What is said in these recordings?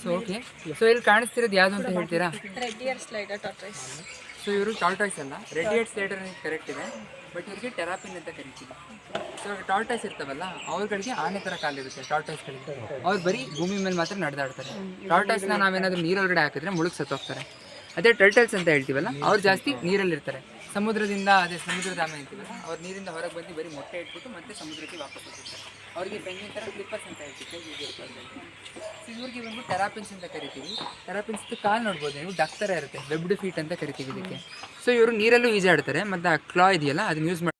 So okay so ಇಲ್ಲಿ ಕಾಣಿಸ್ತಿರೋದು ಯಾವುದು ಅಂತ ಹೇಳ್ತೀರಾ? Red ear slider tortoise so ಇವರು ಟಾಲ್ಟಾಯ್ಸ್ ಅಲ್ಲ. ರೆಡಿಯೇಟ್ ಸ್ಲೈಡರ್ ಕರೆಕ್ಟ್ ಇದೆ. ಬಟ್ ಇವರಿಗೆ ಟೆರಾಪಿನ್ ಅಂತ ಕರಿತೀವಿ. ಸೊ ಟಾಲ್ಟಾಯ್ಸ್ ಇರ್ತಾವಲ್ಲ ಅವ್ರಗಳಿಗೆ ಆನೆ ಥರ ಕಾಲಿರುತ್ತೆ ಟಾಲ್ಟಾಯ್ಸ್ಗಳಿಗೆ ಅವ್ರು ಬರೀ ಭೂಮಿ ಮೇಲೆ ಮಾತ್ರ ನಡೆದಾಡ್ತಾರೆ. ಟಾಲ್ಟಾಯ್ಸ್ನ ನಾವೇನಾದರೂ ನೀರೊಳಗಡೆ ಹಾಕಿದ್ರೆ ಮುಳುಗ್ ಸತ್ತೋಗ್ತಾರೆ. ಅದೇ ಟರ್ಟಲ್ಸ್ ಅಂತ ಹೇಳ್ತೀವಲ್ಲ ಅವ್ರು ಜಾಸ್ತಿ ನೀರಲ್ಲಿರ್ತಾರೆ. ಸಮುದ್ರದಿಂದ ಅದೇ ಸಮುದ್ರದ ಆಮೇಲೆ ಅಂತೀವಲ್ಲ ಅವ್ರು ನೀರಿಂದ ಹೊರಗೆ ಬಂದು ಬರೀ ಮೊಟ್ಟೆ ಇಟ್ಬಿಟ್ಟು ಮತ್ತೆ ಸಮುದ್ರಕ್ಕೆ ವಾಪಸ್ ಹೋಗ್ತಾರೆ. ಅವರಿಗೆ ಬೆಂಗಿನ ಥರ ಸ್ಲಿಪ್ಪರ್ಸ್ ಅಂತ ಹೇಳ್ತೀವಿ. ಸೊ ಇವ್ರಿಗೆ ಬಂದು ಟೆರಾಪಿನ್ಸ್ ಅಂತ ಕರಿತೀವಿ. ಥೆರಾಪಿನ್ಸ್ ಕಾಲು ನೋಡ್ಬೋದು ನೀವು ಡಾಕ್ಟರ ಇರುತ್ತೆ. ವೆಬ್ಡ್ ಫೀಟ್ ಅಂತ ಕರಿತೀವಿ ಇದಕ್ಕೆ. ಸೊ ಇವರು ನೀರಲ್ಲೂ ಈಜಾಡ್ತಾರೆ ಮತ್ತು ಆ ಕ್ಲಾ ಇದೆಯಲ್ಲ, ಅದನ್ನ ಯೂಸ್ ಮಾಡಿ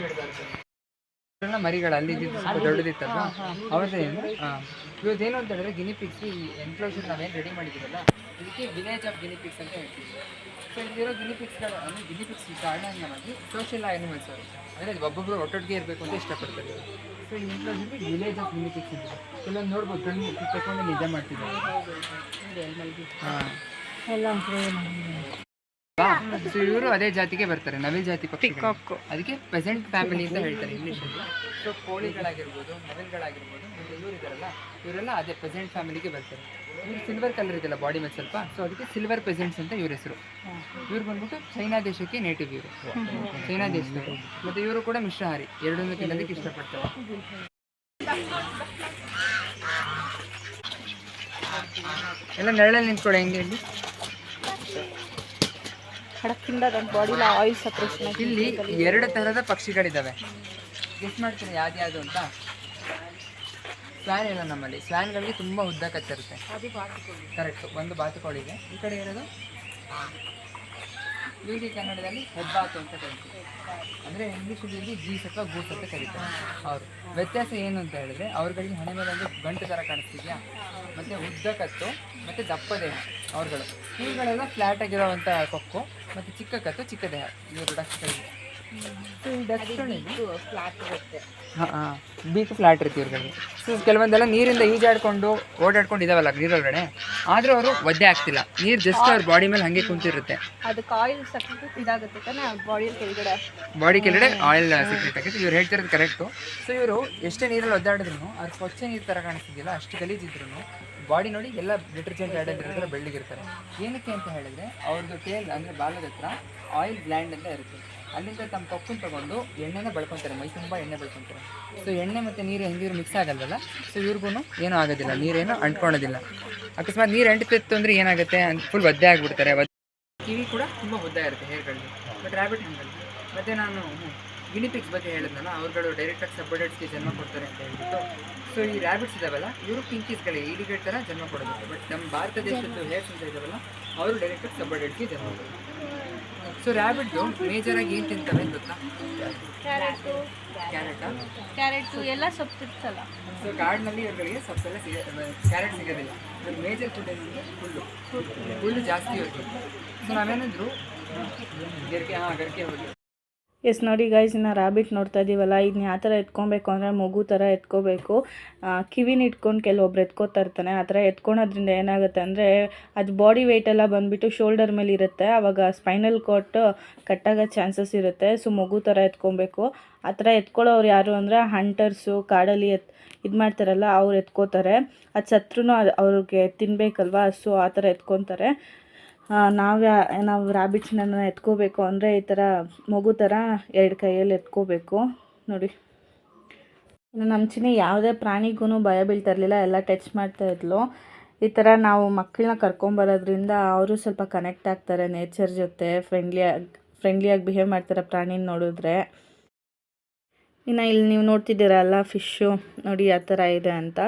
ಇವೆಲ್ಲ ಮರಿಗಳು ಅಲ್ಲಿ ಸ್ವಲ್ಪ ದೊಡ್ಡದಿತ್ತಲ್ವ? ಅವ್ರದ್ದೇನು ಇವತ್ತು ಇವತ್ತೇನು ಅಂತ ಹೇಳಿದ್ರೆ ಗಿನಿಪಿಕ್ಸ್ ಈ ಎನ್ಕ್ಲೋಷರ್ ನಾವೇನು ರೆಡಿ ಮಾಡಿದ್ದೀವಲ್ಲ ಇದಕ್ಕೆ ವಿಲೇಜ್ ಆಫ್ ಗಿನಿಪಿಕ್ಸ್ ಅಂತ ಹೇಳ್ತೀವಿ. ಸೊ ಇಲ್ಲಿರೋ ಗಿನಿಪಿಕ್ಸ್ಗಳು ಅಂದರೆ ಗಿನಿಪಿಕ್ಸ್ ಕಾರಣವಾಗಿ ಸೋಷಿಯಲ್ ಆ್ಯನಿಮಲ್ಸ್ ಅವರು. ಅಂದರೆ ಒಬ್ಬೊಬ್ಬರು ಒಟ್ಟೊಟ್ಟಿಗೆ ಇರಬೇಕು ಅಂತ ಇಷ್ಟಪಡ್ತಾರೆ. ಸೊ ಈ ವಿಲೇಜ್ ಆಫ್ ಗಿನಿಪಿಕ್ಸ್ ಅಂತ. ಕೆಲವೊಂದು ನೋಡ್ಬೋದು ಮುಚ್ಚಿ ತಗೊಂಡು ನಿಜ ಮಾಡ್ತಿದ್ದಾರೆ. ಹಾಂ. ಸೊ ಇವರು ಅದೇ ಜಾತಿಗೆ ಬರ್ತಾರೆ ನವಿಲ್ ಜಾತಿ ಪಕ್ಷಿ ಅದಕ್ಕೆ ಪ್ರೆಸೆಂಟ್ ಫ್ಯಾಮಿಲಿ ಅಂತ ಹೇಳ್ತಾರೆ ಇಂಗ್ಲೀಷ್ ಸೊ ಕೋಳಿಗಳಾಗಿರ್ಬೋದು ನವಿಲ್ಗಳಾಗಿರ್ಬೋದು ಇವರು ಇದಾರಲ್ಲ ಇವರೆಲ್ಲ ಅದೇ ಪ್ರೆಸೆಂಟ್ ಫ್ಯಾಮಿಲಿಗೆ ಬರ್ತಾರೆ. ಇವ್ರು ಸಿಲ್ವರ್ ಕಲರ್ ಇದೆಲ್ಲ ಬಾಡಿ ಮೇಲೆ ಸ್ವಲ್ಪ ಸೊ ಅದಕ್ಕೆ ಸಿಲ್ವರ್ ಪೆಸೆಂಟ್ಸ್ ಅಂತ ಇವ್ರ ಹೆಸರು. ಇವ್ರು ಬಂದ್ಬಿಟ್ಟು ಚೈನಾ ದೇಶಕ್ಕೆ ನೇಟಿವ್ ಇವರು. ಚೈನಾ ದೇಶದವರು. ಮತ್ತೆ ಇವರು ಕೂಡ ಮಿಶ್ರಹಾರಿ ಎರಡನ್ನೂ ತಿನ್ನೋದಕ್ಕೆ ಇಷ್ಟಪಡ್ತಾರೆ. ಎಲ್ಲ ನೆರಳಲ್ಲಿ ನಿಂತ್ಕೊಳ್ಳಿ ಹೆಂಗೆ ಇಲ್ಲಿ? ಖಡಕ್ಕಿಂದ ನನ್ನ ಬಾಡಿಲಿ ಆಯಿಲ್ ಸಪ್ರೇಷನ್ ಇಲ್ಲಿ ಎರಡು ತರಹದ ಪಕ್ಷಿಗಳಿದ್ದಾವೆ ಗೆಸ್ ಮಾಡ್ತೀನಿ ಯಾವ್ದು ಯಾವುದು ಅಂತ. ಫ್ಯಾನ್ ಇಲ್ಲ ನಮ್ಮಲ್ಲಿ. ಸ್ವ್ಯಾನ್ಗಳಿಗೆ ತುಂಬ ಉದ್ದ ಕತ್ತಿರುತ್ತೆ ಕರೆಕ್ಟ್ ಒಂದು ಬಾತುಕೋಳಿಗೆ. ಈ ಕಡೆ ಇರೋದು? ಇವರಿಗೆ ಕನ್ನಡದಲ್ಲಿ ಹೆಬ್ಬಾತು ಅಂತ ಕರಿತೀವಿ. ಅಂದರೆ ಇಂಗ್ಲೀಷಲ್ಲಿ ಜೀಸ್ ಅಥವಾ ಗೂಸ್ ಅಂತ ಕರೀತಾರೆ. ಅವರು ವ್ಯತ್ಯಾಸ ಏನು ಅಂತ ಹೇಳಿದ್ರೆ ಅವ್ರಗಳಿಗೆ ಹಣೆ ಮೇಲೆ ಒಂದು ಗಂಟು ಥರ ಕಾಣಿಸ್ತಿದ್ಯಾ? ಮತ್ತು ಉದ್ದ ಕತ್ತು ಮತ್ತು ದಪ್ಪ ದೇಹ ಅವ್ರುಗಳು. ಇವುಗಳೆಲ್ಲ ಫ್ಲ್ಯಾಟಾಗಿರೋವಂಥ ಕೊಕ್ಕು. ಮತ್ತು ಚಿಕ್ಕ ಕತ್ತು ಚಿಕ್ಕ ದೇಹ ಇವರು ಡಕ್ಸ್ಗಳಿಗೆ ಹಾಂ ಬೀಕ್ ಫ್ಲಾಟ್ ಇರುತ್ತೆ ಇವ್ರಿಗೆ ಸೊ ಕೆಲವೊಂದೆಲ್ಲ ನೀರಿಂದ ಈಜಾಡ್ಕೊಂಡು ಓಡಾಡ್ಕೊಂಡು ಇದಾವಲ್ಲ ನೀರೊಳಗಡೆ ಆದರೂ ಅವರು ಒದ್ದೆ ಆಗ್ತಿಲ್ಲ. ನೀರು ಜಸ್ಟ್ ಅವ್ರ ಬಾಡಿ ಮೇಲೆ ಹಾಗೆ ಕುಂತಿರುತ್ತೆ. ಅದಕ್ಕೆ ಆಯಿಲ್ ಇದಾಗುತ್ತೆ ತಾನೇ ಬಾಡಿ ಕೆಳಗಡೆ. ಬಾಡಿ ಕೆಳಗಡೆ ಆಯಿಲ್ ಸಿಕ್ಕಿರ್ತಕ್ಕಂಥ ಇವ್ರು ಹೇಳ್ತಿರೋದು ಕರೆಕ್ಟು ಸೊ ಇವರು ಎಷ್ಟೇ ನೀರಲ್ಲಿ ಒದ್ದಾಡಿದ್ರು ಅವ್ರು ಸ್ವಚ್ಛ ನೀರು ತರ ಕಾಣಿಸ್ತಿದ್ದಿಲ್ಲ ಅಷ್ಟು ಗಲೀಜಿದ್ರು ಬಾಡಿ ನೋಡಿ ಎಲ್ಲ ಡಿಟರ್ಜೆಂಟ್ ಆ್ಯಡ್ ಇರ್ತಾರೆ. ಬೆಳ್ಳಗಿರ್ತಾರೆ ಏನಕ್ಕೆ ಅಂತ ಹೇಳಿದ್ರೆ ಅವ್ರದ್ದು ಟೇಲ್ ಅಂದರೆ ಬಾಲದ ಹತ್ರ ಆಯಿಲ್ ಬ್ಲ್ಯಾಂಡ್ ಅಂತ ಇರುತ್ತೆ. ಅಲ್ಲಿಂದ ತಮ್ಮ ಕಪ್ಪು ತಗೊಂಡು ಎಣ್ಣೆನ ಬೆಳ್ಕೊತಾರೆ. ಮೈ ತುಂಬ ಎಣ್ಣೆ ಬೆಳ್ಕೊತಾರೆ. ಸೊ ಎಣ್ಣೆ ಮತ್ತು ನೀರು ಹೆಂಗಿದ್ರು ಮಿಕ್ಸ್ ಆಗಲ್ವಲ್ಲ? ಸೊ ಇವ್ರಿಗೂ ಏನೂ ಆಗೋದಿಲ್ಲ. ನೀರೇನು ಅಂಟ್ಕೊಳೋದಿಲ್ಲ ಅಕಸ್ಮಾತ್ ನೀರು ಅಂಟಿತ್ತು ಅಂದರೆ ಏನಾಗುತ್ತೆ? ಅಂತ ಫುಲ್ ಒದ್ದೆ ಆಗಿಬಿಡ್ತಾರೆ. ಕಿವಿ ಕೂಡ ತುಂಬ ಒದ್ದೆ ಇರುತ್ತೆ ಹೇರ್ಗಳಿಗೆ ಬಟ್ ರ್ಯಾಬಿಟ್ ಹಂಗಲ್ಲ. ಮತ್ತು ನಾನು ಗಿನಿಪಿಕ್ಸ್ ಬಗ್ಗೆ ಹೇಳಿದ್ನಲ್ಲ ಅವ್ರುಗಳು ಡೈರೆಕ್ಟಾಗಿ ಸಬ್ಬರ್ಡೇಟ್ಸ್ಗೆ ಜನ್ಮ ಕೊಡ್ತಾರೆ ಅಂತ ಹೇಳ್ಬಿಟ್ಟು. ಸೊ ಈ ರ್ಯಾಬಿಟ್ಸ್ ಇದಾವಲ್ಲ ಇವರು ಪಿಂಕೀಸ್ಗಳೇ ಈಡಿಗೇಟ್ ಥರ ಜನ್ಮ ಕೊಡೋದು ಬಟ್ ನಮ್ಮ ಭಾರತ ದೇಶದ್ದು ಹೇರ್ಸ್ ಅಂತ ಇದಾವಲ್ಲ ಅವರು ಡೈರೆಕ್ಟಾಗಿ ಸಬ್ಬರ್ಡೇಟ್ಸ್ಗೆ ಜನ್ಮ ಕೊಡೋದು. ಸೊ ಮೇಜರ್ ಮೇಜರಾಗಿ ಏನು ತಿಂತವೆ ಅಂತ ಗೊತ್ತಾ? ಕ್ಯಾರೆಟು ಕ್ಯಾರೆಟಾ ಕ್ಯಾರೆಟು ಎಲ್ಲ ಸೊಪ್ಪಿರ್ತಲ್ಲ. ಸೊ ಕಾಡಿನಲ್ಲಿ ಇವ್ರಿಗೆ ಸೊಪ್ಪೆಲ್ಲ ಸಿಗ ಕ್ಯಾರೆಟ್ ಸಿಗೋದಿಲ್ಲ. ಮೇಜರ್ ಫುಡ್ ಏನಂದರೆ ಹುಲ್ಲು. ಹುಲ್ಲು. ಜಾಸ್ತಿ ಇರುತ್ತೆ ಸೊ ನಾವೇನಾದರೂ ಗರಿಕೆ ಹಾಂ ಗರಿಕೆ ಹುಲ್ಲು ಎಸ್ ನೋಡಿ ಗೈಸ್ ಇನ್ನು ರಾಬಿಟ್ ನೋಡ್ತಾ ಇದ್ದೀವಲ್ಲ ಇದನ್ನ ಯಾವ ಥರ ಎತ್ಕೊಬೇಕು ಅಂದರೆ ಮಗು ಥರ ಎತ್ಕೋಬೇಕು. ಕಿವಿನ ಇಟ್ಕೊಂಡು ಕೆಲವೊಬ್ರು ಎತ್ಕೋತಾ ಇರ್ತಾನೆ. ಆ ಥರ ಎತ್ಕೊಳೋದ್ರಿಂದ ಏನಾಗುತ್ತೆ ಅಂದರೆ ಅದು ಬಾಡಿ ವೆಯ್ಟ್ ಎಲ್ಲ ಬಂದುಬಿಟ್ಟು ಶೋಲ್ಡರ್ ಮೇಲೆ ಇರುತ್ತೆ. ಆವಾಗ ಸ್ಪೈನಲ್ ಕೋಟ್ ಕಟ್ಟಾಗೋ ಚಾನ್ಸಸ್ ಇರುತ್ತೆ. ಸೊ ಮಗು ಥರ ಎತ್ಕೊಬೇಕು. ಆ ಥರ ಎತ್ಕೊಳ್ಳೋರು ಯಾರು ಅಂದರೆ ಹಂಟರ್ಸು ಕಾಡಲ್ಲಿ ಎತ್, ಇದು ಮಾಡ್ತಾರಲ್ಲ, ಅವ್ರು ಎತ್ಕೋತಾರೆ. ಅದು ಸತ್ರೂ ಅವ್ರಿಗೆ ತಿನ್ನಬೇಕಲ್ವಾ ಸೊ ಆ ಥರ ಎತ್ಕೊತಾರೆ. ನಾವು ನಾವು ರ್ಯಾಬಿಟ್ಸ್ನ ಎತ್ಕೋಬೇಕು ಅಂದರೆ ಈ ಥರ ಮಗು ಥರ ಎರಡು ಕೈಯಲ್ಲಿ ಎತ್ಕೋಬೇಕು. ನೋಡಿ. ಇನ್ನು ನಮ್ಮ ಚಿನ್ನಿ ಯಾವುದೇ ಪ್ರಾಣಿಗೂ ಭಯ ಬೀಳ್ತಾ ಇರಲಿಲ್ಲ, ಎಲ್ಲ ಟಚ್ ಮಾಡ್ತಾ ಇದ್ಲು. ಈ ಥರ ನಾವು ಮಕ್ಕಳನ್ನ ಕರ್ಕೊಂಬರೋದ್ರಿಂದ ಅವರು ಸ್ವಲ್ಪ ಕನೆಕ್ಟ್ ಆಗ್ತಾರೆ ನೇಚರ್ ಜೊತೆ ಫ್ರೆಂಡ್ಲಿಯಾಗಿ ಫ್ರೆಂಡ್ಲಿಯಾಗಿ ಬಿಹೇವ್ ಮಾಡ್ತಾರೆ ಪ್ರಾಣಿನ ನೋಡಿದ್ರೆ. ಇನ್ನು ಇಲ್ಲಿ ನೀವು ನೋಡ್ತಿದ್ದೀರಲ್ಲ ಫಿಶ್ಶು ನೋಡಿ ಯಾವ ಥರ ಇದೆ ಅಂತ.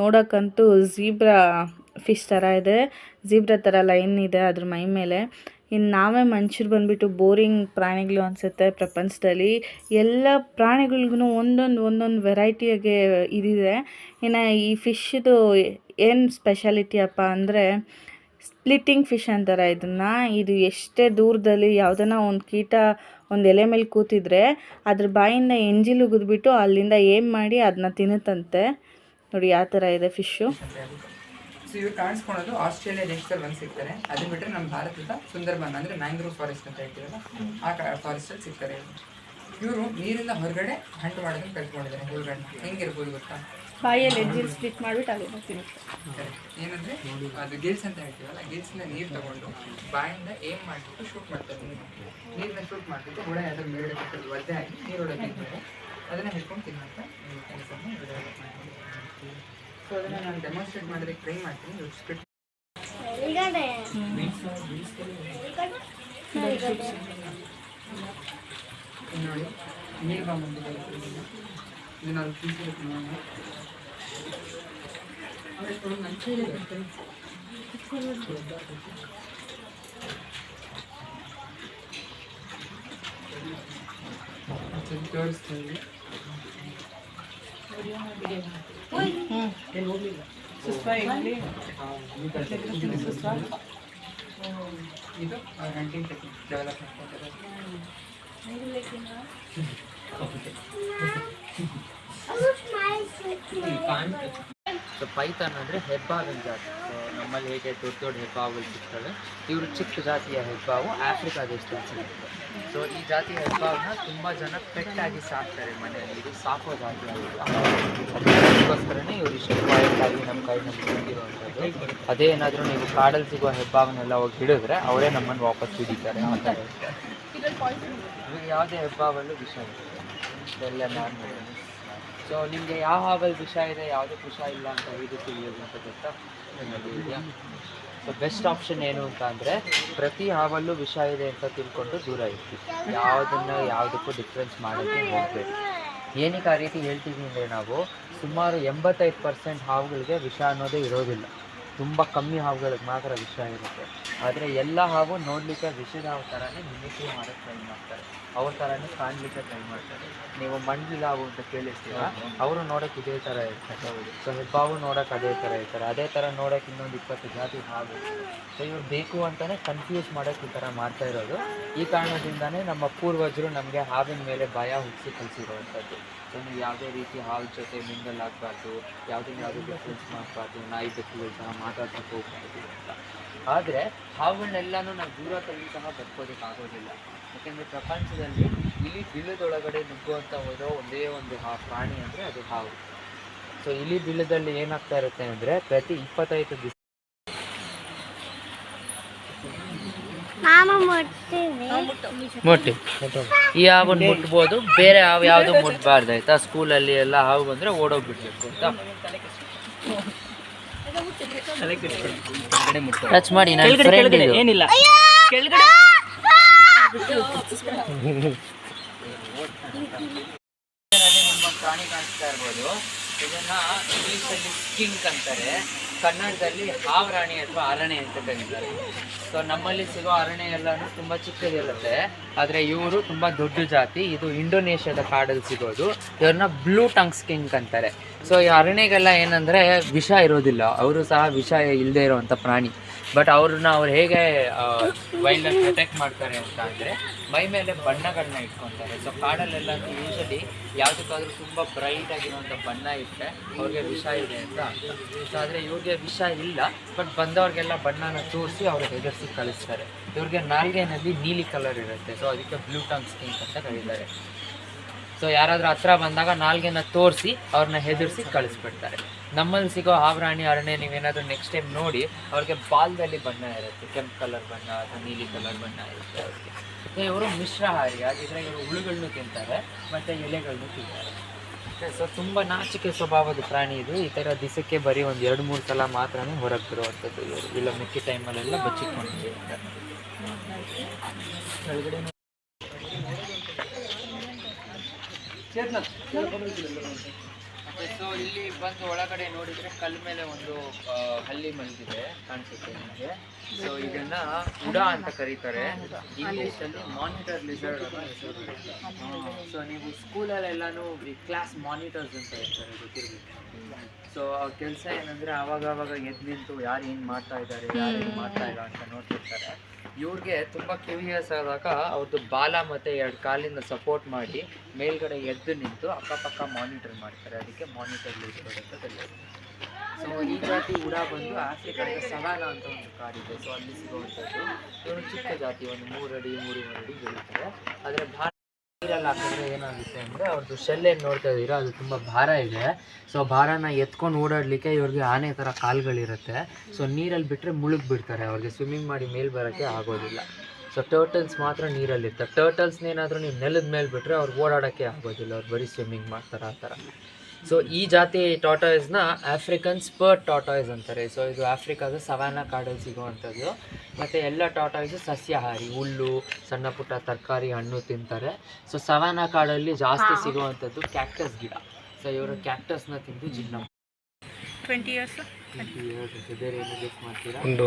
ನೋಡೋಕ್ಕಂತೂ ಝೀಬ್ರಾ ಫಿಶ್ ಥರ ಇದೆ ಝೀಬ್ರಾ ಥರ ಲೈನ್ ಇದೆ ಅದ್ರ ಮೈ ಮೇಲೆ. ಇನ್ನು ನಾವೇ ಮನುಷ್ಯರು ಬಂದುಬಿಟ್ಟು ಬೋರಿಂಗ್ ಪ್ರಾಣಿಗಳು ಅನಿಸುತ್ತೆ ಪ್ರಪಂಚದಲ್ಲಿ. ಎಲ್ಲ ಪ್ರಾಣಿಗಳಿಗೂ ಒಂದೊಂದು ಒಂದೊಂದು ವೆರೈಟಿಯಾಗೆ ಇದಿದೆ. ಇನ್ನು ಈ ಫಿಶ್ದು ಏನು ಸ್ಪೆಷಾಲಿಟಿ ಅಪ್ಪ ಅಂದರೆ ಸ್ಪ್ಲಿಟ್ಟಿಂಗ್ ಫಿಶ್ ಅಂತಾರೆ ಇದನ್ನು ಇದು ಎಷ್ಟೇ ದೂರದಲ್ಲಿ ಯಾವುದನ್ನ ಒಂದು ಕೀಟ, ಒಂದು ಎಲೆ ಮೇಲೆ ಕೂತಿದ್ರೆ ಅದ್ರ ಬಾಯಿಂದ ಎಂಜಿಲ್ ಉಗಿದ್ಬಿಟ್ಟು ಅಲ್ಲಿಂದ ಏಮ್ ಮಾಡಿ ಅದನ್ನ ತಿನ್ನುತ್ತಂತೆ. ನೋಡಿ ಯಾವ ಥರ ಇದೆ ಫಿಶ್ಶು ಇವ್ರು ಕಾಣಿಸ್ಕೊಳೋದು ಆಸ್ಟ್ರೇಲಿಯಾ ದೇಶದಲ್ಲಿ ಒಂದು ಸಿಗ್ತಾರೆ. ಅದು ಬಿಟ್ಟರೆ ನಮ್ಮ ಭಾರತದ ಸುಂದರ್ಬನ್ ಅಂದರೆ ಮ್ಯಾಂಗ್ರೋವ್ ಫಾರೆಸ್ಟ್ ಅಂತ ಹೇಳ್ತೀವಲ್ಲ ಆ ಫಾರೆಸ್ಟಲ್ಲಿ ಸಿಗ್ತಾರೆ ಇವರು. ಇವರು ನೀರಿಂದ ಹೊರಗಡೆ ಹಂಟು ಮಾಡೋದನ್ನು ಕಲ್ತ್ಕೊಂಡಿದ್ದಾರೆ ಹುಳುಗಳನ್ನ ಹೆಂಗಿರ್ಬೋದು ಗೊತ್ತಾ? ಬಾಯಲ್ಲಿ ಸ್ಪ್ಲಿಟ್ ಮಾಡಿಬಿಟ್ಟು ಅಲ್ಲಿ. ಏನಂದ್ರೆ ಅದು ಗಿಲ್ಸ್ ಅಂತ ಹೇಳ್ತೀವಲ್ಲ ಗಿಲ್ಸಿಂದ ನೀರು ತಗೊಂಡು ಬಾಯಿಂದ ಏಮ್ ಮಾಡಿಬಿಟ್ಟು ಶೂಟ್ ಮಾಡ್ತಾರೆ ನೀರನ್ನ ಶೂಟ್ ಮಾಡಿಬಿಟ್ಟು ಹುಳ ಅದ್ರ ಮೇಲೆ ಒದ್ದೆ ಹಾಕಿ ನೀರೊಳಗೆ ಅದನ್ನ ಹಿಡ್ಕೊಂಡು ತಿನ್ನೋಂಥ ಕೆಲಸನ ಸೊ ಅದನ್ನ ನಾನು ಡೆಮಾನ್ಸ್ಟ್ರೇಟ್ ಮಾಡೋದಕ್ಕೆ ಟ್ರೈ ಮಾಡ್ತೀನಿ ಸ್ಪಿಟ್ ನೋಡಿ ನೀರು ಬಂದು ಇದು ನಾನು ತಿಂತಿರೋದು ನೋಡಿ ಸ್ವಲ್ಪ ತೋರಿಸ್ತೀನಿ ಇದು ಹಂಟಿಂಗ್ ಟೆಕ್ನಿಕ್ ಡೆವಲಪ್ ಮಾಡ್ಕೊತಾರೆ ಸೊ ಪೈಥಾನ್ ಅಂದರೆ ಹೆಬ್ಬಾವಿನ ಜಾತಿ ಸೊ ನಮ್ಮಲ್ಲಿ ಹೇಗೆ ದೊಡ್ಡ ದೊಡ್ಡ ಹೆಬ್ಬಾವುಗಳು ಸಿಗ್ತವೆ ಇವರು ಚಿಕ್ಕ ಜಾತಿಯ ಹೆಬ್ಬಾವು ಆಫ್ರಿಕಾ ದೇಶದಲ್ಲಿ ಸಿಗುತ್ತೆ ಸೊ ಈ ಜಾತಿ ಹೆಬ್ಬಾವನ್ನ ತುಂಬ ಜನ ಪೆಟ್ಟಾಗಿ ಸಾಕ್ತಾರೆ ಮನೆಯಲ್ಲಿ. ಇದು ಸಾಕೋ ಜಾತಿ ಅದಕ್ಕೋಸ್ಕರನೇ ಇವರು ಇಷ್ಟು ಆಗಿ ನಮ್ಮ ಕೈನಲ್ಲಿ ಬಂದಿರುವಂಥದ್ದು ಅದೇ ಏನಾದರೂ ನೀವು ಕಾಡಲ್ಲಿ ಸಿಗುವ ಹೆಬ್ಬಾವನ್ನೆಲ್ಲ ಹೋಗಿ ಹಿಡಿದ್ರೆ ಅವರೇ ನಮ್ಮನ್ನು ವಾಪಸ್ ಹಿಡಿತಾರೆ. ಇರುತ್ತೆ. ಇವಾಗ ಯಾವುದೇ ಹೆಬ್ಬಾವಲ್ಲೂ ವಿಷ ಇದೆ ಎಲ್ಲ ಸೊ ನಿಮಗೆ ಯಾವ ಹಾವಲ್ಲಿ ವಿಷ ಇದೆ, ಯಾವುದೇ ವಿಷ ಇಲ್ಲ ಅಂತ ಇದು ತಿಳಿಯೋದು ಅಂತ ಗೊತ್ತಾ? ಸೊ ಬೆಸ್ಟ್ ಆಪ್ಷನ್ ಏನು ಅಂತ ಅಂದರೆ ಪ್ರತಿ ಹಾವಲ್ಲೂ ವಿಷ ಇದೆ ಅಂತ ತಿಳ್ಕೊಂಡು ದೂರ ಇರ್ತೀವಿ. ಯಾವುದನ್ನು ಯಾವುದಕ್ಕೂ ಡಿಫ್ರೆನ್ಸ್ ಮಾಡೋಕ್ಕೆ ಹೋಗಬೇಕು ಏನಕ್ಕೆ ಆ ರೀತಿ ಹೇಳ್ತೀವಿ ಅಂದರೆ ನಾವು ಸುಮಾರು ಎಂಬತ್ತೈದು ಪರ್ಸೆಂಟ್ ಹಾವುಗಳಿಗೆ ವಿಷ ಅನ್ನೋದೇ ಇರೋದಿಲ್ಲ. ತುಂಬ ಕಮ್ಮಿ ಹಾವುಗಳಿಗೆ ಮಾತ್ರ ವಿಷ ಇರುತ್ತೆ. ಆದರೆ ಎಲ್ಲ ಹಾವು ನೋಡಲಿಕ್ಕೆ ವಿಷದ ಹಾವು ಥರನೇ ಮಿಮಿಕ್ರಿ ಮಾಡೋಕ್ಕೆ ಟ್ರೈ ಮಾಡ್ತಾರೆ. ಅವ್ರ ಥರನೇ ಕಾಣಲಿಕ್ಕೆ ಟ್ರೈ ಮಾಡ್ತಾರೆ. ನೀವು ಮಂಡ್ಲಿ ಹಾವು ಅಂತ ಕೇಳಿರ್ತೀರ? ಅವರು ನೋಡೋಕೆ ಇದೇ ಥರ ಇರ್ತಾರೆ. ಸೊ ಹೆಬ್ಬಾವು ನೋಡೋಕೆ ಅದೇ ಥರ ಇರ್ತಾರೆ. ಅದೇ ಥರ ನೋಡೋಕೆ ಇನ್ನೊಂದು ಇಪ್ಪತ್ತು ಜಾತಿ ಹಾವು ಸೊ ಇವ್ರು ಬೇಕು ಅಂತಲೇ ಕನ್ಫ್ಯೂಸ್ ಮಾಡೋಕ್ಕೆ ಈ ಥರ ಮಾಡ್ತಾ ಇರೋದು. ಈ ಕಾರಣದಿಂದನೇ ನಮ್ಮ ಪೂರ್ವಜರು ನಮಗೆ ಹಾವಿನ ಮೇಲೆ ಭಯ ಹುಟ್ಟಿಸಿ ಕಲಿಸಿರುವಂಥದ್ದು ನೀವು ಯಾವುದೇ ರೀತಿ ಹಾಲ್ ಜೊತೆ ಮಿಂಗಲ್ ಆಗಬಾರ್ದು ಯಾವುದನ್ನ ಯಾವುದೇ ಡಿಫ್ರೆನ್ಸ್ ಮಾಡಬಾರ್ದು, ನಾಯಿ ಬೆಕ್ಕುಗಳ ಸಹ ಮಾತಾಡ್ಸಕ್ಕೆ ಹೋಗ್ಬಾರ್ದು ಅಂತ. ಆದರೆ ಹಾವುಗಳನ್ನೆಲ್ಲನೂ ನಾವು ದೂರ ತಳ್ಳಿ ಸಹ ಬದುಕೋದಕ್ಕಾಗೋದಿಲ್ಲ ಯಾಕೆಂದರೆ ಪ್ರಪಂಚದಲ್ಲಿ ಇಲಿ ಬಿಲ್ಲದೊಳಗಡೆ ನುಗ್ಗುವಂಥ ಹೋದೋ ಒಂದೇ ಒಂದು ಹಾ ಪ್ರಾಣಿ ಅಂದರೆ ಅದು ಹಾವು. ಸೊ ಇಲಿ ಬಿಲ್ಲದಲ್ಲಿ ಏನಾಗ್ತಾ ಇರುತ್ತೆ ಅಂದರೆ ಪ್ರತಿ ಇಪ್ಪತ್ತೈದು ದಿವಸ ಮುಟ್ಟಿ. ಈ ಹಾವನ್ನು ಮುಟ್ಬೋದು ಬೇರೆ ಹಾವು ಯಾವುದು ಮುಟ್ಬಾರ್ದು ಆಯ್ತಾ? ಸ್ಕೂಲಲ್ಲಿ ಎಲ್ಲ ಹಾವು ಬಂದರೆ ಓಡೋಗ್ಬಿಡ್ಬೇಕು ಅಂತ ಟಚ್ ಮಾಡಿ ನನ್ನ ಫ್ರೆಂಡ್ ಏನಿಲ್ಲ ಕೆಳಗಡೆ ಪ್ರಾಣಿ ಕಾಣಿಸ್ತಾ ಇರ್ಬೋದು ಇದನ್ನ ಇಂಗ್ಲೀಷಲ್ಲಿ ಸ್ಕಿಂಕ್ ಅಂತಾರೆ. ಕನ್ನಡದಲ್ಲಿ ಹಾವರಾಣಿ ಅಥವಾ ಅರಣ್ಯ ಅಂತ ಕರೀತಾರೆ. ಸೊ ನಮ್ಮಲ್ಲಿ ಸಿಗೋ ಅರಣ್ಯ ಎಲ್ಲಾನು ತುಂಬಾ ಚಿಕ್ಕದಿರುತ್ತೆ. ಆದರೆ ಇವರು ತುಂಬಾ ದೊಡ್ಡ ಜಾತಿ. ಇದು ಇಂಡೋನೇಷ್ಯಾದ ಕಾಡಲ್ಲಿ ಸಿಗೋದು. ಇವ್ರನ್ನ ಬ್ಲೂ ಟಂಗ್ ಸ್ಕಿಂಕ್ ಅಂತಾರೆ. ಸೊ ಈ ಅರಣೆಗೆಲ್ಲ ಏನಂದ್ರೆ ವಿಷ ಇರೋದಿಲ್ಲ. ಅವರು ಸಹ ವಿಷ ಇಲ್ಲದೆ ಇರುವಂಥ ಪ್ರಾಣಿ. ಬಟ್ ಅವ್ರನ್ನ ಅವ್ರು ಹೇಗೆ ವೈಲ್ಡ್ ಲೈಫ್ ಪ್ರೊಟೆಕ್ಟ್ ಮಾಡ್ತಾರೆ ಅಂತ ಅಂದರೆ ಮೈ ಮೇಲೆ ಬಣ್ಣಗಳನ್ನ ಇಟ್ಕೊತಾರೆ. ಸೊ ಕಾಡಲ್ಲೆಲ್ಲ ಯೂಶಲಿ ಯಾವುದಕ್ಕಾದ್ರೂ ತುಂಬ ಬ್ರೈಟ್ ಆಗಿರುವಂಥ ಬಣ್ಣ ಇಟ್ಟರೆ ಅವ್ರಿಗೆ ವಿಷ ಇದೆ ಅಂತ ಸೊ ಆದರೆ ಇವ್ರಿಗೆ ವಿಷ ಇಲ್ಲ ಬಟ್ ಬಂದವ್ರಿಗೆಲ್ಲ ಬಣ್ಣನ ತೋರಿಸಿ ಅವ್ರಿಗೆ ಹೆದರ್ಸಿ ಕಳಿಸ್ತಾರೆ. ಇವ್ರಿಗೆ ನಾಲ್ಗೆನಲ್ಲಿ ನೀಲಿ ಕಲರ್ ಇರುತ್ತೆ. ಸೊ ಅದಕ್ಕೆ ಬ್ಲೂ ಟಂಗ್ ಸ್ಕಿನ್ ಅಂತ ಕರೀತಾರೆ. ಸೊ ಯಾರಾದರೂ ಹತ್ರ ಬಂದಾಗ ನಾಲ್ಗೆನ ತೋರಿಸಿ ಅವ್ರನ್ನ ಹೆದರ್ಸಿ ಕಳಿಸ್ಬಿಡ್ತಾರೆ. ನಮ್ಮಲ್ಲಿ ಸಿಗೋ ಹಾವರಾಣಿ ಅರಣ್ಯ ನೀವೇನಾದರೂ ನೆಕ್ಸ್ಟ್ ಟೈಮ್ ನೋಡಿ, ಅವ್ರಿಗೆ ಬಾಲ್ದಲ್ಲಿ ಬಣ್ಣ ಇರುತ್ತೆ. ಕೆಂಪು ಕಲರ್ ಬಣ್ಣ, ಅಥವಾ ನೀಲಿ ಕಲರ್ ಬಣ್ಣ ಇರುತ್ತೆ ಅವ್ರಿಗೆ. ಮತ್ತೆ ಇವರು ಮಿಶ್ರಹಾರಿ ಹಾಗಿದ್ರೆ ಇವರು ಹುಳುಗಳನ್ನು ತಿಂತಾರೆ, ಮತ್ತು ಎಲೆಗಳನ್ನು ತಿಂತಾರೆ. ಸೊ ತುಂಬ ನಾಚಿಕೆ ಸ್ವಭಾವದ ಪ್ರಾಣಿ ಇದು. ಈ ಥರ ದಿಸಕ್ಕೆ ಬರೀ ಒಂದು ಎರಡು, ಮೂರು ಸಲ ಮಾತ್ರ ಹೊರಗೆ ಬರುವಂಥದ್ದು ಇವರು. ಇಲ್ಲ, ಮಿಕ್ಕಿ ಟೈಮಲ್ಲೆಲ್ಲ ಅಂತ. ಕೆಳಗಡೆ ಸೊ ಇಲ್ಲಿ ಬಂದು ಒಳಗಡೆ ನೋಡಿದ್ರೆ ಕಲ್ ಮೇಲೆ ಒಂದು ಹಳ್ಳಿ ಮಲಗಿದೆ ಕಾಣಿಸುತ್ತೆ ನಿಮಗೆ. ಸೊ ಇದನ್ನ ಉಡ ಅಂತ ಕರೀತಾರೆ. ಇಂಗ್ಲಿಷಲ್ಲಿ ಮಾನಿಟರ್ ಲಿಸರ್ಡ್ ಸೊ ನೀವು ಸ್ಕೂಲಲ್ಲೆಲ್ಲಾನು ಕ್ಲಾಸ್ ಮಾನಿಟರ್ಸ್ ಅಂತ ಇರ್ತಾರೆ ಗೊತ್ತಿರಬೇಕು. ಸೊ ಅವ್ರ ಕೆಲಸ ಏನಂದ್ರೆ ಅವಾಗ ಅವಾಗ ಎದ್ದು ನಿಂತು ಯಾರು ಏನು ಮಾಡ್ತಾ ಇದ್ದಾರೆ, ಯಾರು ಏನು ಮಾಡ್ತಾ ಇಲ್ಲ ಅಂತ ನೋಡ್ತಿರ್ತಾರೆ. ಇವ್ರಿಗೆ ತುಂಬ ಕ್ಯೂರಿಯಸ್ ಆದಾಗ ಅವ್ರದ್ದು ಬಾಲ ಮತ್ತು ಎರಡು ಕಾಲಿಂದ ಸಪೋರ್ಟ್ ಮಾಡಿ ಮೇಲ್ಗಡೆ ಎದ್ದು ನಿಂತು ಅಕ್ಕಪಕ್ಕ ಮಾನಿಟರ್ ಮಾಡ್ತಾರೆ. ಅದಕ್ಕೆ ಮಾನಿಟರ್ ಲಿಸ್ಟರ್ ಅಂತ ಕರೆಯೋದು ಸೊ ಈ ಜಾತಿ ಉಡ ಬಂದು ಆಫ್ರಿಕಾದ ಸವಾಲ ಅಂತ ಒಂದು ಕಾಡಿದೆ ಸೊ ಅಲ್ಲಿ ಸಿಗುವಂಥದ್ದು ಇವರು ಚಿಕ್ಕ ಜಾತಿ, ಒಂದು ಮೂರಡಿ, ಮೂರುವರೆ ಅಡಿ ಬೆಳೀತಾರೆ. ಆದರೆ ಭಾರ ನೀರಲ್ಲಿ ಹಾಕಿದ್ರೆ ಏನಾಗುತ್ತೆ ಅಂದರೆ ಅವ್ರದ್ದು ಶೆಲ್ ಏನು ನೋಡ್ತಾ ಇದ್ದೀರಾ, ಅದು ತುಂಬ ಭಾರ ಇದೆ. ಸೊ ಭಾರನ ಎತ್ಕೊಂಡು ಓಡಾಡಲಿಕ್ಕೆ ಇವ್ರಿಗೆ ಆನೆ ಥರ ಕಾಲುಗಳಿರುತ್ತೆ. ಸೊ ನೀರಲ್ಲಿ ಬಿಟ್ಟರೆ ಮುಳುಗ್ಬಿಡ್ತಾರೆ, ಅವ್ರಿಗೆ ಸ್ವಿಮ್ಮಿಂಗ್ ಮಾಡಿ ಮೇಲೆ ಬರೋಕ್ಕೆ ಆಗೋದಿಲ್ಲ. ಸೊ ಟರ್ಟಲ್ಸ್ ಮಾತ್ರ ನೀರಲ್ಲಿರ್ತಾರೆ. ಟರ್ಟಲ್ಸ್ನೇನಾದರೂ ನೀವು ನೆಲದ ಮೇಲೆ ಬಿಟ್ಟರೆ ಅವ್ರು ಓಡಾಡೋಕ್ಕೆ ಆಗೋದಿಲ್ಲ, ಅವ್ರು ಬರೀ ಸ್ವಿಮ್ಮಿಂಗ್ ಮಾಡ್ತಾರೆ ಆ ಥರ. ಸೊ ಈ ಜಾತಿ ಟಾಟಾಯ್ಸ್ನ ಆಫ್ರಿಕನ್ ಸ್ಪರ್ಟ್ ಟಾಟಾಯ್ಸ್ ಅಂತಾರೆ. ಸೊ ಇದು ಆಫ್ರಿಕಾದ ಸವಾನ ಕಾಡಲ್ಲಿ ಸಿಗುವಂಥದ್ದು. ಮತ್ತು ಎಲ್ಲ ಟಾಟಾಯ್ಸು ಸಸ್ಯಾಹಾರಿ ಹುಲ್ಲು ಸಣ್ಣ ಪುಟ್ಟ ತರಕಾರಿ ಹಣ್ಣು ತಿಂತಾರೆ. ಸೊ ಸವಾನ ಕಾಡಲ್ಲಿ ಜಾಸ್ತಿ ಸಿಗುವಂಥದ್ದು ಕ್ಯಾಕ್ಟಸ್ ಗಿಡ. ಸೊ ಇವರು ಕ್ಯಾಕ್ಟಸ್ನ ತಿಂದು ಜಿನ್ನ ಟ್ವೆಂಟಿ ಇಯರ್ಸ್ ಒಂದು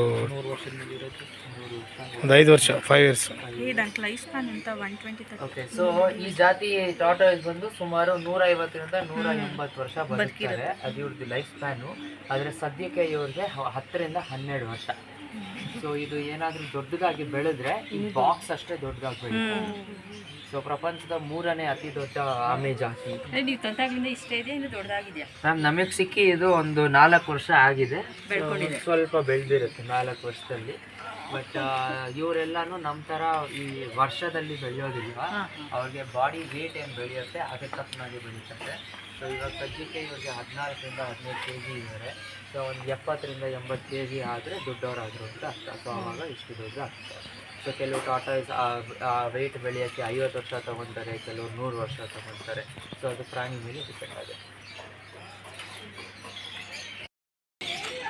ಒಂದು ಐದು ವರ್ಷ ಫೈವ್ ಇಯರ್ಸ್ ಇದಂತ ಲೈಫ್ ಸ್ಪ್ಯಾನ್ ಅಂತ ಒನ್ ಟ್ವೆಂಟಿ ಓಕೆ ಸೊ ಈ ಜಾತಿ ಟಾಟೋಸ್ ಬಂದು ಸುಮಾರು ನೂರ ಐವತ್ತರಿಂದ ನೂರ ಎಂಬತ್ತು ವರ್ಷ ಬದುಕಿದ್ದಾರೆ ಅದು ಇವ್ರದ್ದು ಲೈಫ್ ಸ್ಪ್ಯಾನು ಆದರೆ ಸದ್ಯಕ್ಕೆ ಇವ್ರಿಗೆ ಹತ್ತರಿಂದ ಹನ್ನೆರಡು ವರ್ಷ. ಸೊ ಇದು ಏನಾದರೂ ದೊಡ್ಡದಾಗಿ ಬೆಳೆದ್ರೆ ಈ ಬಾಕ್ಸ್ ಅಷ್ಟೇ ದೊಡ್ಡದಾಗಿ ಬೆಳೆಯುತ್ತೆ ಸೊ ಪ್ರಪಂಚದ ಮೂರನೇ ಅತಿ ದೊಡ್ಡ ಆಮೆ ಜಾತಿ. ನೀವು ತಂತಾಗ್ಲಿಂದ ಇಷ್ಟ ಇದೆ ಇನ್ನು ದೊಡ್ಡದಾಗಿದೆಯಾ? ಮ್ಯಾಮ್ ನಮಗೆ ಸಿಕ್ಕಿ ಇದು ಒಂದು ನಾಲ್ಕು ವರ್ಷ ಆಗಿದೆ. ಸ್ವಲ್ಪ ಬೆಳೆದಿರುತ್ತೆ ನಾಲ್ಕು ವರ್ಷದಲ್ಲಿ. ಬಟ್ ಇವರೆಲ್ಲಾನು ನಮ್ಮ ಥರ ಈ ವರ್ಷದಲ್ಲಿ ಬೆಳೆಯೋದಿಲ್ಲ ಅವ್ರಿಗೆ ಬಾಡಿ ವೇಟ್ ಏನು ಬೆಳೆಯುತ್ತೆ ಅದಕ್ಕೆ ತಕ್ಕನಾಗಿ ಬೆಳೀತಾರೆ ಸೊ ಇವಾಗ ಸದ್ಯಕ್ಕೆ ಇವ್ರಿಗೆ ಹದಿನಾಲ್ಕರಿಂದ ಹದಿನೈದು ಕೆ ಜಿ ಇದ್ದಾರೆ ಸೊ ಒಂದು ಎಪ್ಪತ್ತರಿಂದ ಎಂಬತ್ತು ಕೆ ಜಿ ಆದರೆ ದೊಡ್ಡವರಾದರು ಅಂತ ಅರ್ಥ. ಸೊ ಆವಾಗ ಇಷ್ಟು ದೊಡ್ಡ ಸೊ ಕೆಲವು ಆ ವೆಯ್ಟ್ ಬೆಳೆಯೋಕ್ಕೆ ಐವತ್ತು ವರ್ಷ ತೊಗೊತಾರೆ ಕೆಲವು ನೂರು ವರ್ಷ ತೊಗೊತಾರೆ. ಸೊ ಅದು ಪ್ರಾಣಿ ಮೇಲೆ ಡಿಪೆಂಡ್ ಆಗಿದೆ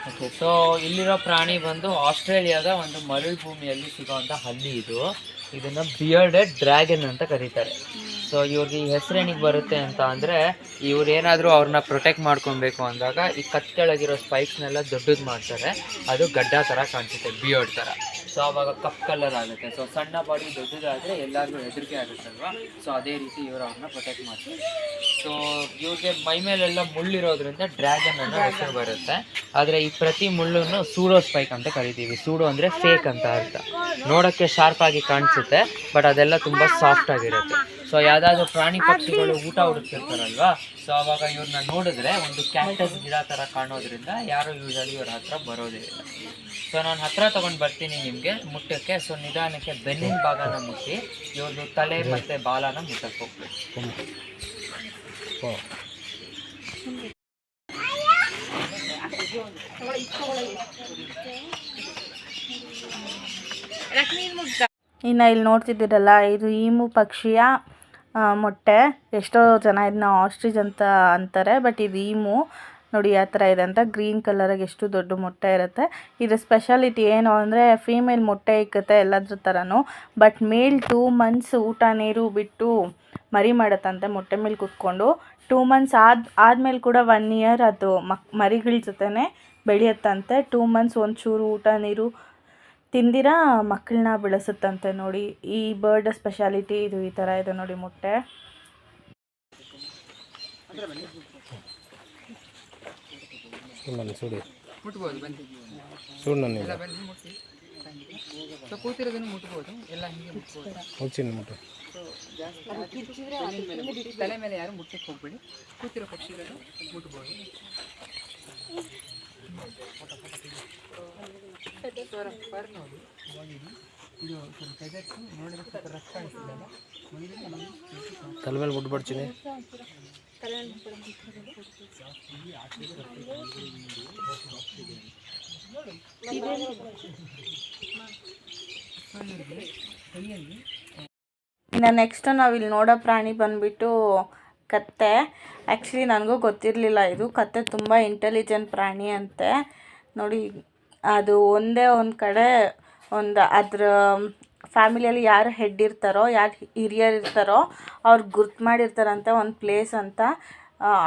ಓಕೆ ಸೊ ಇಲ್ಲಿರೋ ಪ್ರಾಣಿ ಬಂದು ಆಸ್ಟ್ರೇಲಿಯಾದ ಒಂದು ಮರಳು ಭೂಮಿಯಲ್ಲಿ ಸಿಗೋವಂಥ ಹಲ್ಲಿ ಇದು. ಇದನ್ನ ಬಿಯರ್ಡೆಡ್ ಡ್ರ್ಯಾಗನ್ ಅಂತ ಕರೀತಾರೆ. ಸೊ ಇವ್ರಿಗೆ ಈ ಹೆಸರೇನಿಗೆ ಬರುತ್ತೆ ಅಂತ ಅಂದರೆ ಇವ್ರು ಏನಾದರೂ ಅವ್ರನ್ನ ಪ್ರೊಟೆಕ್ಟ್ ಮಾಡ್ಕೊಬೇಕು ಅಂದಾಗ ಈ ಕತ್ತೆಳಗಿರೋ ಸ್ಪೈಕ್ಸ್ನೆಲ್ಲ ದೊಡ್ಡದು ಮಾಡ್ತಾರೆ. ಅದು ಗಡ್ಡ ಥರ ಕಾಣಿಸುತ್ತೆ ಬಿಯೋಡ್ ಥರ ಸೊ ಅವಾಗ ಕಪ್ ಕಲರ್ ಆಗುತ್ತೆ. ಸೊ ಸಣ್ಣ ಬಾಡಿ ದೊಡ್ಡದಾದರೆ ಎಲ್ಲರಿಗೂ ಹೆದರಿಕೆ ಆಗುತ್ತಲ್ವಾ? ಸೊ ಅದೇ ರೀತಿ ಇವರು ಅವ್ರನ್ನ ಪ್ರೊಟೆಕ್ಟ್ ಮಾಡ್ತಾರೆ. ಸೊ ಇವ್ರಿಗೆ ಮೈ ಮೇಲೆಲ್ಲ ಮುಳ್ಳಿರೋದ್ರಿಂದ ಡ್ರ್ಯಾಗನ್ ಅನ್ನೋ ಹೆಸರು ಬರುತ್ತೆ. ಆದರೆ ಈ ಪ್ರತಿ ಮುಳ್ಳನ್ನು ಸೂಡೋ ಸ್ಪೈಕ್ ಅಂತ ಕರಿತೀವಿ. ಸೂಡೋ ಅಂದರೆ ಫೇಕ್ ಅಂತ ಅರ್ಥ. ನೋಡೋಕ್ಕೆ ಶಾರ್ಪ್ ಆಗಿ ಕಾಣಿಸುತ್ತೆ ಬಟ್ ಅದೆಲ್ಲ ತುಂಬ ಸಾಫ್ಟ್ ಆಗಿರುತ್ತೆ. ಸೊ ಯಾವ್ದಾದ್ರು ಪ್ರಾಣಿ ಪಕ್ಷಿಗಳು ಊಟ ಹುಡುಕ್ತಿರ್ತಾರಲ್ವಾ? ಸೊ ಅವಾಗ ಇವ್ರನ್ನ ನೋಡಿದ್ರೆ ಒಂದು ಕ್ಯಾಕ್ಟಸ್ ಗಿಡ ಥರ ಕಾಣೋದ್ರಿಂದ ಯಾರು ಯೂಶಲಿ ಇವ್ರ ಹತ್ರ ಬರೋದಿಲ್ಲ ಸೊ ನಾನು ಹತ್ರ ತಗೊಂಡು ಬರ್ತೀನಿ ನಿಮಗೆ ಮುಟ್ಟಕ್ಕೆ. ಸೊ ನಿಧಾನಕ್ಕೆ ಬೆನ್ನಿನ ಭಾಗನ ಮುಟ್ಟಿ ಇವ್ರದ್ದು ತಲೆ ಮತ್ತು ಬಾಲನ ಮುಟ್ಟಕ್ಕೆ ಹೋಗ್ಬೇಕು. ಇನ್ನು ಇಲ್ಲಿ ನೋಡ್ತಿದ್ದೀರಲ್ಲ ಇದು ಈಮು ಪಕ್ಷಿಯ ಮೊಟ್ಟೆ. ಎಷ್ಟೋ ಜನ ಇದನ್ನ ಆಸ್ಟ್ರಿಚ್ ಅಂತ ಅಂತಾರೆ ಬಟ್ ಇದು ಈಮು. ನೋಡಿ ಯಾವ ಥರ ಇದೆ ಅಂತ. ಗ್ರೀನ್ ಕಲರಾಗಿ ಎಷ್ಟು ದೊಡ್ಡ ಮೊಟ್ಟೆ ಇರುತ್ತೆ. ಇದ್ರ ಸ್ಪೆಷಾಲಿಟಿ ಏನು ಅಂದರೆ ಫೀಮೇಲ್ ಮೊಟ್ಟೆ ಇಕ್ಕತ್ತೆ ಎಲ್ಲದ್ರ ಥರನೂ ಬಟ್ ಮೇಲ್ ಟೂ ಮಂತ್ಸ್ ಊಟ ನೀರು ಬಿಟ್ಟು ಮರಿ ಮಾಡತ್ತಂತೆ, ಮೊಟ್ಟೆ ಮೇಲೆ ಕುತ್ಕೊಂಡು. ಟೂ ಮಂತ್ಸ್ ಆದ, ಆದಮೇಲೆ ಕೂಡ ಒನ್ ಇಯರ್ ಅದು ಮಕ್, ಮರಿಗಳ ಜೊತೆನೇ ಬೆಳೆಯುತ್ತಂತೆ. ಟೂ ಮಂತ್ಸ್ ಒಂಚೂರು ಊಟ ನೀರು ತಿಂದಿರ? ಮಕ್ಕಳನ್ನ ಬೆಳೆಸುತ್ತಂತೆ ನೋಡಿ. ಈ ಬರ್ಡ್ ಸ್ಪೆಷಾಲಿಟಿ ಇದು ಈ ಥರ ಇದೆ ನೋಡಿ ಮೊಟ್ಟೆ. ತಲೆ ಮೇಲೆ ಯಾರು ಮುಟ್ಟಕ್ಕೆ ಹೋಗ್ಬೇಡಿ. ಕೂತಿರೋ ಪಕ್ಷಿಗಳು ಮುಟ್ಬೋದು. ತಲೆ ಮೇಲೆ ಮುಟ್ಬಿಡ್ತೀನಿ ಕೈಯಲ್ಲಿ ಇನ್ನು ನೆಕ್ಸ್ಟ್ ನಾವಿಲ್ಲಿ ನೋಡೋ ಪ್ರಾಣಿ ಬಂದ್ಬಿಟ್ಟು ಕತ್ತೆ. ಆ್ಯಕ್ಚುಲಿ ನನಗೂ ಗೊತ್ತಿರಲಿಲ್ಲ ಇದು. ಕತ್ತೆ ತುಂಬ ಇಂಟೆಲಿಜೆಂಟ್ ಪ್ರಾಣಿ ಅಂತೆ. ನೋಡಿ, ಅದು ಒಂದೇ ಒಂದು ಕಡೆ ಒಂದು ಅದರ ಫ್ಯಾಮಿಲಿಯಲ್ಲಿ ಯಾರು ಹೆಡ್ ಇರ್ತಾರೋ, ಯಾರು ಹಿರಿಯರು ಇರ್ತಾರೋ, ಅವ್ರು ಗುರ್ತು ಮಾಡಿರ್ತಾರಂತೆ ಒಂದು ಪ್ಲೇಸ್ ಅಂತ.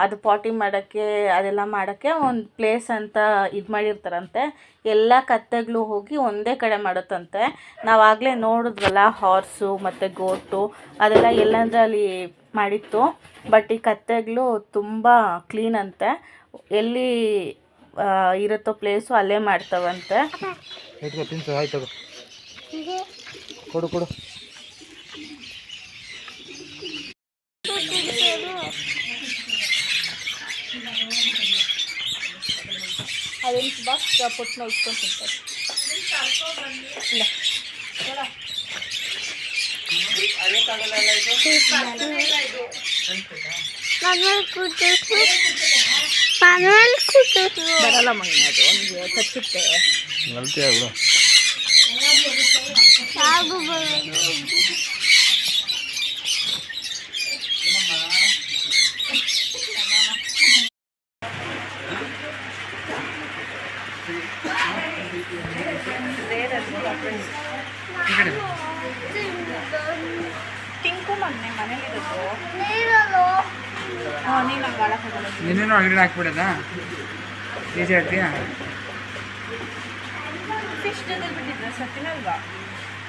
ಅದು ಪಾಟಿ ಮಾಡೋಕ್ಕೆ, ಅದೆಲ್ಲ ಮಾಡೋಕ್ಕೆ ಒಂದು ಪ್ಲೇಸ್ ಅಂತ ಇದು ಮಾಡಿರ್ತಾರಂತೆ. ಎಲ್ಲ ಕತ್ತೆಗಳು ಹೋಗಿ ಒಂದೇ ಕಡೆ ಮಾಡುತ್ತಂತೆ. ನಾವು ಆಗಲೇ ನೋಡಿದ್ವಲ್ಲ ಹಾರ್ಸು ಮತ್ತು ಗೋಟು ಅದೆಲ್ಲ ಎಲ್ಲಂದ್ರೆ ಅಲ್ಲಿ ಮಾಡಿತ್ತು. ಬಟ್ ಈ ಕತ್ತೆಗಳು ತುಂಬ ಕ್ಲೀನ್ ಅಂತೆ. ಎಲ್ಲಿ ಇರುತ್ತೋ ಪ್ಲೇಸು ಅಲ್ಲೇ ಮಾಡ್ತಾವಂತೆ. ಕೊಡು ಕೊಡು. ಅದೊಂದು ಬಾಕ್ಸ್ ಪುಟ್ಟನ ಉಟ್ಕೊಂಡು ತಿಂತಾರೆ ಇಲ್ಲ ಬರಲ್ಲ ಮಗನ ಅದು ಒಂದು ಕಚ್ಚುತ್ತೆ ಅಳತೆ ಆಗ್ಬಿಡು ಮಗನೆ ಮನೇಲಿರೋದು ಹಾಂ ನೀನು ಹಂಗೆ ಆಡೋಕ್ಕಾಗಲ್ಲ ನಿನ್ನೇನೋ ಒಳಗಡೆ ಹಾಕ್ಬಿಡೋದಾ? Easy fish ಬಿಟ್ಟಿದ್ರೆ? ಸತ್ತಿನಲ್ವಾ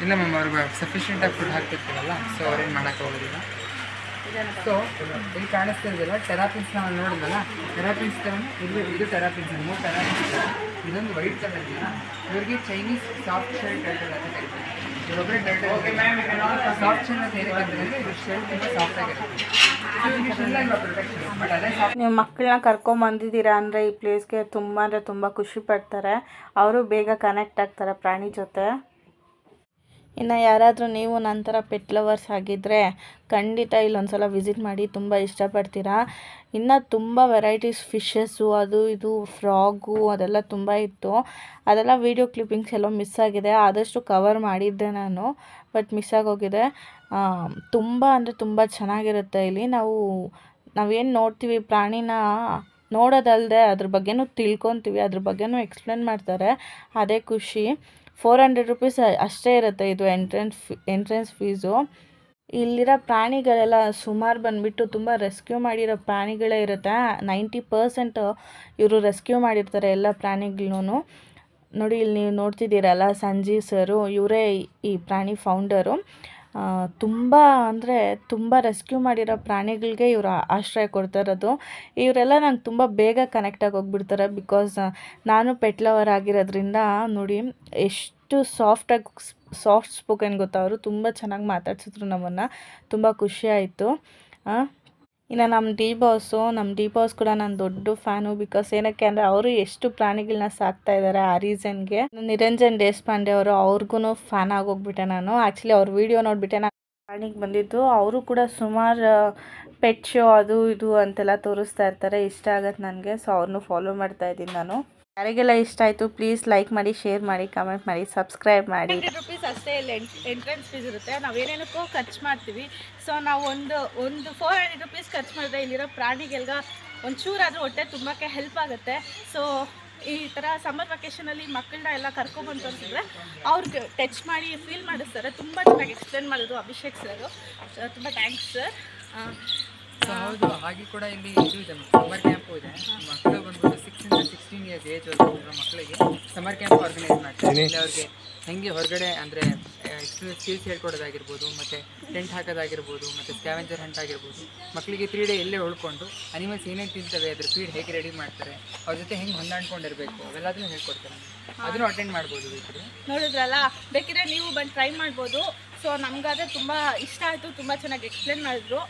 ಇಲ್ಲ ಮ್ಯಾಮ್ ಅವ್ರಿಗೆ ಸಫಿಷಿಯೆಂಟಾಗಿ ಫುಡ್ ಹಾಕ್ತಿರ್ತೀವಲ್ಲ ಸೊ ಅವ್ರೇನು ಮಾಡೋಕ್ಕೆ ಹೋಗೋದಿಲ್ಲ. ಸೊ ಇಲ್ಲಿ ಕಾಣಿಸ್ತಿರೋದಿಲ್ಲ ಟೆರಾಪಿನ್ಸ್ ನಾವು ನೋಡಿದ್ವಲ್ಲ ಟೆರಾಪಿನ್ಸ್ ಇದು ಇದು ಟೆರಾಪಿನ್ಸ್ ಮೂರು ಟೆರಾಪಿನ್ಸ್ ಇದೊಂದು ವೈಟ್ ಕಲರ್ ಇದೆಯಲ್ಲ ಇವರಿಗೆ ಚೈನೀಸ್ ಸಾಫ್ಟ್ ಶರ್ಟ್ ಅಂತ ಇವರೊಬ್ಬರೇ ಟರ್ಟಲ್ ಸಾಫ್ಟ್ ಶರ್ಟ್ ಅಂತ ಏನಕ್ಕೆ ಇದು ಶೆಲ್ ತುಂಬ ಸಾಫ್ಟ್ ಆಗಿರುತ್ತೆ. ನೀವು ಮಕ್ಕಳನ್ನ ಕರ್ಕೊಂಬಂದಿದ್ದೀರಾ ಅಂದರೆ ಈ ಪ್ಲೇಸ್ಗೆ ತುಂಬ ಅಂದರೆ ತುಂಬ ಖುಷಿ ಪಡ್ತಾರೆ. ಅವರು ಬೇಗ ಕನೆಕ್ಟ್ ಆಗ್ತಾರೆ ಪ್ರಾಣಿ ಜೊತೆ. ಇನ್ನು ಯಾರಾದರೂ ನೀವು ನಂತರ ಪೆಟ್ ಲವರ್ಸ್ ಆಗಿದ್ದರೆ ಖಂಡಿತ ಇಲ್ಲೊಂದ್ಸಲ ವಿಸಿಟ್ ಮಾಡಿ ತುಂಬ ಇಷ್ಟಪಡ್ತೀರಾ? ಇನ್ನು ತುಂಬ ವೆರೈಟೀಸ್ ಫಿಶಸ್ಸು ಅದು ಇದು ಫ್ರಾಗು ಅದೆಲ್ಲ ತುಂಬ ಇತ್ತು. ಅದೆಲ್ಲ ವೀಡಿಯೋ ಕ್ಲಿಪ್ಪಿಂಗ್ಸ್ ಎಲ್ಲ ಮಿಸ್ ಆಗಿದೆ. ಆದಷ್ಟು ಕವರ್ ಮಾಡಿದ್ದೆ ನಾನು ಬಟ್ ಮಿಸ್ ಆಗೋಗಿದೆ. ತುಂಬ ಅಂದರೆ ತುಂಬ ಚೆನ್ನಾಗಿರುತ್ತೆ ಇಲ್ಲಿ. ನಾವು, ನಾವೇನು ನೋಡ್ತೀವಿ, ಪ್ರಾಣಿನ ನೋಡೋದಲ್ಲದೆ ಅದ್ರ ಬಗ್ಗೆನೂ ತಿಳ್ಕೊತೀವಿ, ಅದ್ರ ಬಗ್ಗೆನೂ ಎಕ್ಸ್ಪ್ಲೇನ್ ಮಾಡ್ತಾರೆ. ಅದೇ ಖುಷಿ. ಫೋರ್ ಹಂಡ್ರೆಡ್ ರುಪೀಸ್ ಅಷ್ಟೇ ಇರುತ್ತೆ ಇದು ಎಂಟ್ರೆನ್ಸ್ ಫೀ ಎಂಟ್ರೆನ್ಸ್ ಫೀಸು ಇಲ್ಲಿರೋ ಪ್ರಾಣಿಗಳೆಲ್ಲ ಸುಮಾರು ಬಂದುಬಿಟ್ಟು ತುಂಬ ರೆಸ್ಕ್ಯೂ ಮಾಡಿರೋ ಪ್ರಾಣಿಗಳೇ ಇರುತ್ತೆ. ನೈಂಟಿ ಪರ್ಸೆಂಟ್ ಇವರು ರೆಸ್ಕ್ಯೂ ಮಾಡಿರ್ತಾರೆ ಎಲ್ಲ ಪ್ರಾಣಿಗಳನ್ನೂ. ನೋಡಿ, ಇಲ್ಲಿ ನೀವು ನೋಡ್ತಿದ್ದೀರಲ್ಲ, ಸಂಜೀವ್ ಸರು, ಇವರೇ ಈ ಪ್ರಾಣಿ ಫೌಂಡರು ತುಂಬ ಅಂದರೆ ತುಂಬ ರೆಸ್ಕ್ಯೂ ಮಾಡಿರೋ ಪ್ರಾಣಿಗಳಿಗೆ ಇವರು ಆಶ್ರಯ ಕೊಡ್ತಾ ಇರೋದು ಇವರೆಲ್ಲ ನಂಗೆ ತುಂಬ ಬೇಗ ಕನೆಕ್ಟ್ ಆಗಿ ಹೋಗ್ಬಿಡ್ತಾರೆ ಬಿಕಾಸ್ ನಾನು ಪೆಟ್ ಲವರ್ ಆಗಿರೋದ್ರಿಂದ ನೋಡಿ ಎಷ್ಟು ಸಾಫ್ಟಾಗಿ ಸಾಫ್ಟ್ ಸ್ಪೋಕನ್ ಗೊತ್ತಾ ಅವರು ತುಂಬ ಚೆನ್ನಾಗಿ ಮಾತಾಡ್ಸಿದ್ರು ನಮ್ಮನ್ನು. ತುಂಬ ಖುಷಿ ಆಯಿತು. ಇನ್ನು ನಮ್ಮ ಡಿ ಬಾಸು, ನಮ್ಮ ಡಿ ಬಾಸ್ ಕೂಡ ನಾನು ದೊಡ್ಡ ಫ್ಯಾನು ಬಿಕಾಸ್ ಏನಕ್ಕೆ ಅಂದರೆ ಅವರು ಎಷ್ಟು ಪ್ರಾಣಿಗಳನ್ನ ಸಾಕ್ತಾ ಇದ್ದಾರೆ ಆ ರೀಸನ್ಗೆ. ನಿರಂಜನ್ ದೇಶಪಾಂಡೆ ಅವರು ಅವ್ರಿಗೂ ಫ್ಯಾನ್ ಆಗೋಗ್ಬಿಟ್ಟೆ ನಾನು. ಆ್ಯಕ್ಚುಲಿ ಅವ್ರ ವಿಡಿಯೋ ನೋಡಿಬಿಟ್ಟೆ ನಾನು ಪ್ರಾಣಿಗೆ ಬಂದಿದ್ದು. ಅವರು ಕೂಡ ಸುಮಾರು ಪೆಟ್ ಶೋ ಅದು ಇದು ಅಂತೆಲ್ಲ ತೋರಿಸ್ತಾ ಇರ್ತಾರೆ. ಇಷ್ಟ ಆಗತ್ತೆ ನನಗೆ. ಸೊ ಅವ್ರನ್ನೂ ಫಾಲೋ ಮಾಡ್ತಾ ಇದ್ದೀನಿ ನಾನು. ಯಾರಿಗೆಲ್ಲ ಇಷ್ಟ ಆಯಿತು ಪ್ಲೀಸ್ ಲೈಕ್ ಮಾಡಿ ಶೇರ್ ಮಾಡಿ ಕಮೆಂಟ್ ಮಾಡಿ ಸಬ್ಸ್ಕ್ರೈಬ್ ಮಾಡಿ. ಹಂಡ್ರೆಡ್ ರುಪೀಸ್ ಅಷ್ಟೇ ಇಲ್ಲಿ ಎಂಟ್ರೆನ್ಸ್ ಫೀಸ್ ಇರುತ್ತೆ. ನಾವು ಏನೇನಕ್ಕೂ ಖರ್ಚು ಮಾಡ್ತೀವಿ. ಸೊ ನಾವು ಒಂದು ಒಂದು ಫೋರ್ ಹಂಡ್ರೆಡ್ ರುಪೀಸ್ ಖರ್ಚು ಮಾಡಿದ್ರೆ ಇಲ್ಲಿರೋ ಪ್ರಾಣಿಗೆಲ್ಲ ಒಂಚೂರಾದರೂ ಹೊಟ್ಟೆ ತುಂಬಕ್ಕೆ ಹೆಲ್ಪ್ ಆಗುತ್ತೆ. ಸೊ ಈ ಥರ ಸಮ್ಮರ್ ವೆಕೇಷನಲ್ಲಿ ಮಕ್ಕಳನ್ನ ಎಲ್ಲ ಕರ್ಕೊಬಂದು ಅಂತಂದರೆ ಅವ್ರಿಗೆ ಟಚ್ ಮಾಡಿ ಫೀಲ್ ಮಾಡಿಸ್ತಾರೆ. ತುಂಬ ಚೆನ್ನಾಗಿ ಎಕ್ಸ್ಪ್ಲೇನ್ ಮಾಡೋದು ಅಭಿಷೇಕ್ ಸರ್ ತುಂಬ ಥ್ಯಾಂಕ್ಸ್ ಸರ್ ಸೊ ಹೌದು ಹಾಗೆ ಕೂಡ ಇಲ್ಲಿ ಇದು ಇದೆ ಸಮ್ಮರ್ ಕ್ಯಾಂಪು ಇದೆ. ಮಕ್ಕಳು ಬಂದ್ಬಿಟ್ಟು ಸಿಕ್ಸ್ ಇಂದ ಸಿಕ್ಸ್ಟೀನ್ ಇಯರ್ಸ್ ಏಜ್ ಮಕ್ಕಳಿಗೆ ಸಮ್ಮರ್ ಕ್ಯಾಂಪ್ ಆರ್ಗನೈಸ್ ಮಾಡ್ತಾರೆ. ಇಲ್ಲಿ ಅವ್ರಿಗೆ ಹೆಂಗೆ ಹೊರಗಡೆ ಅಂದರೆ ಎಕ್ಸ್ಪೀರಿಯನ್ಸ್ ಸ್ಕಿಲ್ಸ್ ಹೇಳ್ಕೊಡೋದಾಗಿರ್ಬೋದು ಮತ್ತು ಟೆಂಟ್ ಹಾಕೋದಾಗಿರ್ಬೋದು ಮತ್ತು ಸ್ಕ್ಯಾವೆಂಜರ್ ಹಂಟ್ ಆಗಿರ್ಬೋದು ಮಕ್ಕಳಿಗೆ ತ್ರೀ ಡೇ ಇಲ್ಲೇ ಉಳ್ಕೊಂಡು ಅನಿಮಲ್ಸ್ ಏನೇನು ತಿಂತವೆ ಅದ್ರ ಫೀಡ್ ಹೇಗೆ ರೆಡಿ ಮಾಡ್ತಾರೆ ಅವ್ರ ಜೊತೆ ಹೆಂಗೆ ಹೊಂದಾಣ್ಕೊಂಡಿರಬೇಕು ಅವೆಲ್ಲದನ್ನು ಹೇಳ್ಕೊಡ್ತಾರೆ. ಅದನ್ನು ಅಟೆಂಡ್ ಮಾಡ್ಬೋದು ಬೇಕಿದ್ರೆ ನೋಡಿದ್ರಲ್ಲ? ಬೇಕಿದ್ರೆ ನೀವು ಬಂದು ಟ್ರೈ ಮಾಡ್ಬೋದು. ಸೊ ನಮಗಾದ್ರೆ ತುಂಬ ಇಷ್ಟ ಆಯಿತು ತುಂಬ ಚೆನ್ನಾಗಿ ಎಕ್ಸ್ಪ್ಲೇನ್ ಮಾಡಿದ್ರು.